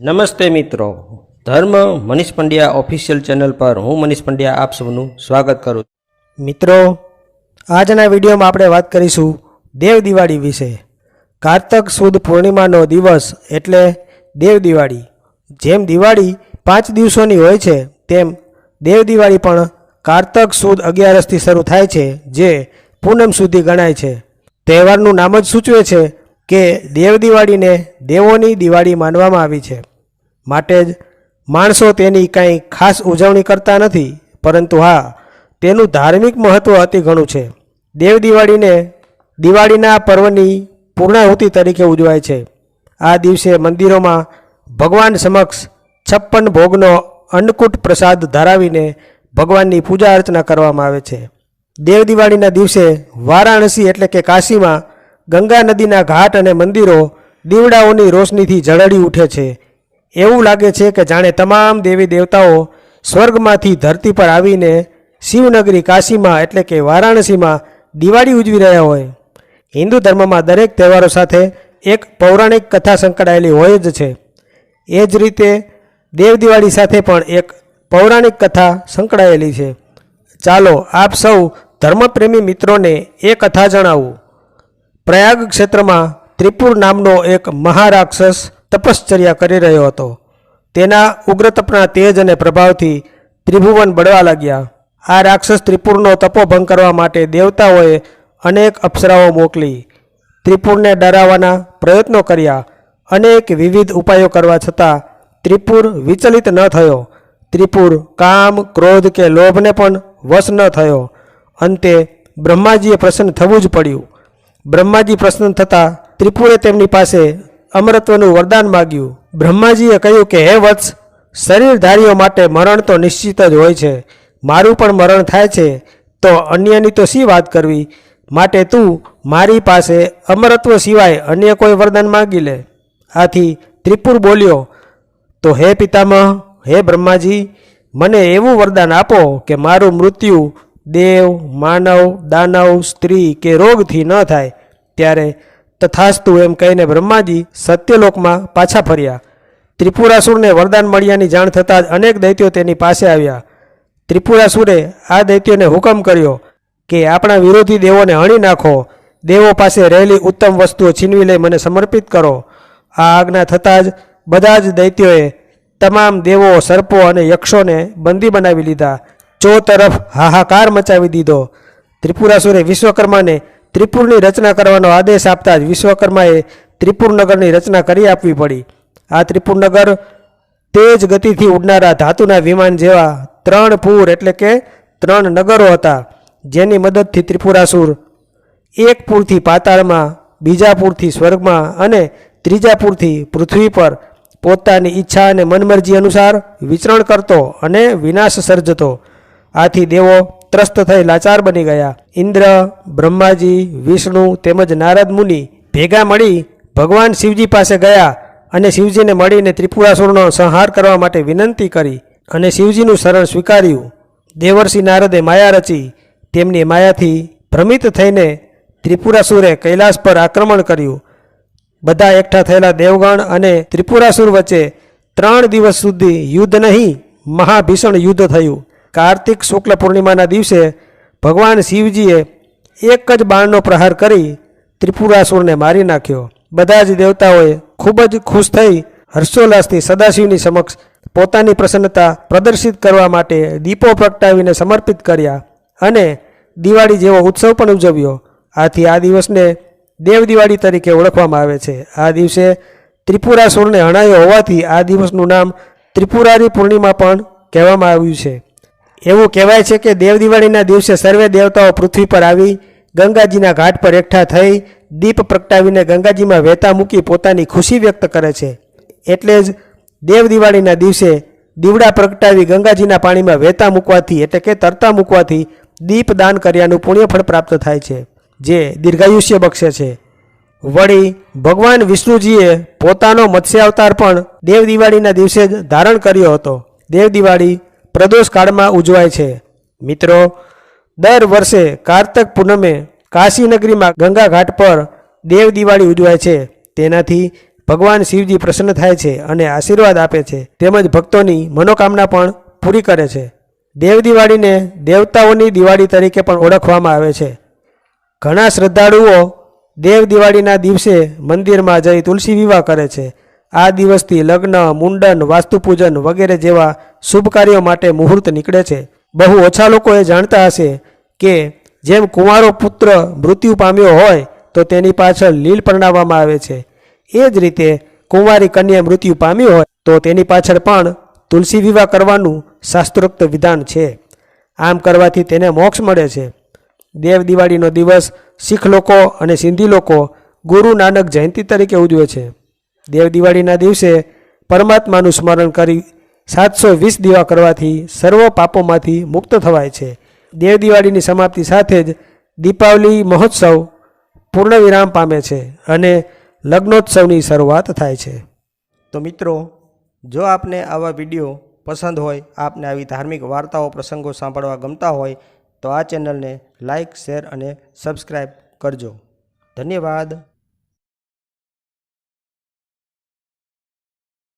નમસ્તે મિત્રો. ધર્મ મનીષ પંડ્યા ઓફિશિયલ ચેનલ પર હું મનીષ પંડ્યા આપ સૌનું સ્વાગત કરું મિત્રો, આજના વિડીયોમાં આપણે વાત કરીશું દેવ દિવાળી વિશે. કારતક સુદ પૂર્ણિમાનો દિવસ એટલે દેવ દિવાળી. જેમ દિવાળી પાંચ દિવસોની હોય છે, તેમ દેવ દિવાળી પણ કારતક સુદ અગિયારસથી શરૂ થાય છે, જે પૂનમ સુધી ગણાય છે. તહેવારનું નામ જ સૂચવે છે કે દેવ દિવાળીને દેવોની દિવાળી માનવામાં આવી છે. માટે જ માણસો તેની કાંઈ ખાસ ઉજવણી કરતા નથી, પરંતુ હા, તેનું ધાર્મિક મહત્ત્વ અતિ ઘણું છે. દેવ દિવાળીને દિવાળીના પર્વની પૂર્ણાહુતિ તરીકે ઉજવાય છે. આ દિવસે મંદિરોમાં ભગવાન સમક્ષ છપ્પન ભોગનો અન્નકૂટ પ્રસાદ ધરાવીને ભગવાનની પૂજા અર્ચના કરવામાં આવે છે. દેવ દિવાળીના દિવસે વારાણસી એટલે કે કાશીમાં ગંગા નદીના ઘાટ અને મંદિરો દીવડાઓની રોશનીથી ઝળહળી ઉઠે છે. એવું લાગે છે કે જાણે તમામ દેવી દેવતાઓ સ્વર્ગમાંથી ધરતી પર આવીને શિવનગરી, કાશીમાં એટલે કે વારાણસીમાં દિવાળી ઉજવી રહ્યા હોય. હિન્દુ ધર્મમાં દરેક તહેવારો સાથે એક પૌરાણિક કથા સંકળાયેલી હોય જ છે. એ જ રીતે દેવ દિવાળી સાથે પણ એક પૌરાણિક કથા સંકળાયેલી છે. ચાલો આપ સૌ ધર્મપ્રેમી મિત્રોને એ કથા જણાવું. પ્રયાગ ક્ષેત્રમાં ત્રિપુર નામનો એક મહારાક્ષસ તપશ્ચર્યા કરી રહ્યો હતો. તેના ઉગ્ર તપના તેજ અને પ્રભાવથી ત્રિભુવન બળવા લાગ્યા. આ રાક્ષસ ત્રિપુરનો તપોભંગ કરવા માટે દેવતાઓએ અનેક અપ્સરાઓ મોકલી. ત્રિપુરને ડરાવવાના પ્રયત્નો કર્યા. અનેક વિવિધ ઉપાયો કરવા છતાં ત્રિપુર વિચલિત ન થયો. ત્રિપુર કામ, ક્રોધ કે લોભને પણ વશ ન થયો. અંતે બ્રહ્માજીએ પ્રસન્ન થવું જ પડ્યું. બ્રહ્માજી પ્રસન્ન થતાં ત્રિપુરે તેમની પાસે અમરત્વનું વરદાન માગ્યું. બ્રહ્માજીએ કહ્યું કે, હે વત્સ, શરીરધારીઓ માટે મરણ તો નિશ્ચિત જ હોય છે. મારું પણ મરણ થાય છે. તો અન્યની તો શી વાત કરવી? માટે તું મારી પાસે અમરત્વ સિવાય અન્ય કોઈ વરદાન માગી લે. આથી ત્રિપુર બોલ્યો, તો હે પિતામહ, હે બ્રહ્માજી, મને એવું વરદાન આપો કે મારું મૃત્યુ દેવ, માનવ, દાનવ, સ્ત્રી કે રોગથી ન થાય. ત્યારે તથાસ્તુ એમ કહીને બ્રહ્માજી સત્યલોકમાં પાછા ફર્યા. ત્રિપુરાસુરને વરદાન મળ્યાની જાણ થતાં જ અનેક દૈત્યો તેની પાસે આવ્યા. ત્રિપુરાસુરે આ દૈત્યોને હુકમ કર્યો કે આપણા વિરોધી દેવોને હણી નાખો. દેવો પાસે રહેલી ઉત્તમ વસ્તુઓ છીનવી લઈ મને સમર્પિત કરો. આ આજ્ઞા થતાં જ બધા જ દૈત્યોએ તમામ દેવો, સર્પો અને યક્ષોને બંદી બનાવી લીધા. ચો તરફ હાહાકાર મચાવી દીધો. ત્રિપુરાસુરે વિશ્વકર્માને ત્રિપુરની રચના કરવાનો આદેશ આપતા જ વિશ્વકર્માએ ત્રિપુરનગરની રચના કરી આપવી પડી. આ ત્રિપુર નગર તેજ ગતિથી ઉડનારા ધાતુના વિમાન જેવા ત્રણ પૂર એટલે કે ત્રણ નગરો હતા, જેની મદદથી ત્રિપુરાસુર એક પૂરથી પાતાળમાં, બીજા પૂરથી સ્વર્ગમાં અને ત્રીજા પૂરથી પૃથ્વી પર પોતાની ઈચ્છા અને મનમરજી અનુસાર વિચરણ કરતો અને વિનાશ સર્જતો આથી દેવો ત્રસ્ત થઈ લાચાર બની ગયા. ઇન્દ્ર, બ્રહ્માજી, વિષ્ણુ તેમજ નારદ મુનિ ભેગા મળી ભગવાન શિવજી પાસે ગયા અને શિવજીને મળીને ત્રિપુરાસુરનો સંહાર કરવા માટે વિનંતી કરી અને શિવજીનું શરણ સ્વીકાર્યું. દેવર્ષિ નારદે માયા રચી તેમની માયાથી ભ્રમિત થઈને ત્રિપુરાસુરે કૈલાસ પર આક્રમણ કર્યું. બધા એકઠા થયેલા દેવગણ અને ત્રિપુરાસુર વચ્ચે ત્રણ દિવસ સુધી યુદ્ધ નહીં, મહાભીષણ યુદ્ધ થયું. કાર્તિક શુક્લ પૂર્ણિમાના દિવસે ભગવાન શિવજીએ એક જ બાણનો પ્રહાર કરી ત્રિપુરાસુરને મારી નાખ્યો. બધા જ દેવતાઓએ ખૂબ જ ખુશ થઈ હર્ષોલ્લાસથી સદાશિવની સમક્ષ પોતાની પ્રસન્નતા પ્રદર્શિત કરવા માટે દીપો પ્રગટાવીને સમર્પિત કર્યા અને દિવાળી જેવો ઉત્સવ પણ ઉજવ્યો. આથી આ દિવસને દેવ દિવાળી તરીકે ઓળખવામાં આવે છે. આ દિવસે ત્રિપુરાસુરને હણાયો હોવાથી આ દિવસનું નામ ત્રિપુરારી પૂર્ણિમા પણ કહેવામાં આવ્યું છે. એવું કહેવાય છે કે દેવ દિવાળીના દિવસે સર્વે દેવતાઓ પૃથ્વી પર આવી, ગંગાજીના ઘાટ પર એકઠા થઈ, દીપ પ્રગટાવીને ગંગાજીમાં વહેતા મૂકી પોતાની ખુશી વ્યક્ત કરે છે. એટલે જ દેવ દિવાળીના દિવસે દીવડા પ્રગટાવી ગંગાજીના પાણીમાં વહેતા મૂકવાથી એટલે કે તરતા મૂકવાથી દીપ દાન કર્યાનું પુણ્યફળ પ્રાપ્ત થાય છે, જે દીર્ઘાયુષ્ય બક્ષે છે. વળી ભગવાન વિષ્ણુજીએ પોતાનો મત્સ્ય અવતાર પણ દેવ દિવાળીના દિવસે જ ધારણ કર્યો હતો. દેવ દિવાળી પ્રદોષ કાળમાં ઉજવાય છે. મિત્રો, દર વર્ષે કારતક પૂનમે કાશી નગરીમાં ગંગા ઘાટ પર દેવ દિવાળી ઉજવાય છે. તેનાથી ભગવાન શિવજી પ્રસન્ન થાય છે અને આશીર્વાદ આપે છે. તેમજ ભક્તોની મનોકામના પણ પૂરી કરે છે. દેવ દિવાળીને દેવતાઓની દિવાળી તરીકે પણ ઓળખવામાં આવે છે. ઘણા શ્રદ્ધાળુઓ દેવ દિવાળીના દિવસે મંદિરમાં જઈ તુલસી વિવાહ કરે છે. આ દિવસથી લગ્ન, મુંડન, વાસ્તુપૂજન વગેરે જેવા શુભ કાર્યો માટે મુહૂર્ત નીકળે છે. બહુ ઓછા લોકો એ જાણતા હશે કે જેમ કુંવારો પુત્ર મૃત્યુ પામ્યો હોય, તો તેની પાછળ લીલ પરણાવવામાં આવે છે. એ જ રીતે કુંવારી કન્યા મૃત્યુ પામ્યું હોય, તો તેની પાછળ પણ તુલસી વિવાહ કરવાનું શાસ્ત્રોક્ત વિધાન છે. આમ કરવાથી તેને મોક્ષ મળે છે. દેવ દિવાળીનો દિવસ શીખ લોકો અને સિંધી લોકો ગુરુ નાનક જયંતિ તરીકે ઉજવે છે. દેવ દિવાળીના દિવસે પરમાત્માનું સ્મરણ કરી સાતસો વીસ દીવા કરવાથી સર્વ પાપોમાંથી મુક્ત થવાય છે. દેવ દિવાળીની સમાપ્તિ સાથે જ દીપાવલી મહોત્સવ પૂર્ણવિરામ પામે છે અને લગ્નોત્સવની શરૂઆત થાય છે. તો મિત્રો, જો આપને આવા વીડિયો પસંદ હોય, આપને આવી ધાર્મિક વાર્તાઓ, પ્રસંગો સાંભળવા ગમતા હોય, તો આ ચેનલને લાઇક શેર અને સબસ્ક્રાઈબ કરજો. ધન્યવાદ.